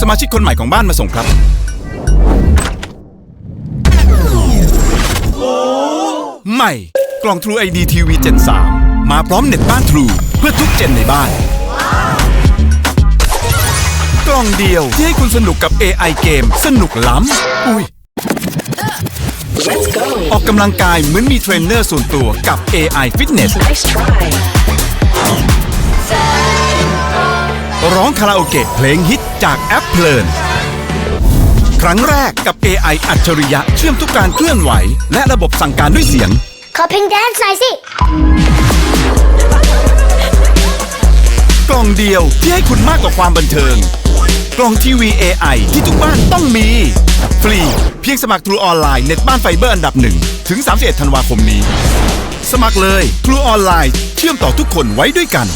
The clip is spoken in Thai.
สมาชิกคนใหม่ของบ้านมาส่งครับ ใหม่ กล่อง True ID TV Gen 3 มาพร้อมเน็ตบ้าน True เพื่อทุกเจนในบ้าน กล่องเดียวที่ให้คุณสนุกกับ AI เกม สนุกล้ำ อุ้ย Let's go. ออกกำลังกายเหมือนมีเทรนเนอร์ส่วนตัวกับ AI Fitness ร้องคาราโอเกะเพลงฮิตจากแอปเพลิน ครั้งแรกกับ AI อัจฉริยะเชื่อมทุกการเคลื่อนไหว และระบบสั่งการด้วยเสียง ขอเพลงแดนซ์หน่อยสิ กล่องเดียวที่ให้คุณมากกว่าความบันเทิง กล่องทีวี AI ที่ทุกบ้านต้องมี ฟรี เพียงสมัคร True ออนไลน์เน็ตบ้านไฟเบอร์อันดับหนึ่งถึง 31 ธันวาคมนี้ สมัครเลย True ออนไลน์ เชื่อมต่อทุกคนไว้ด้วยกัน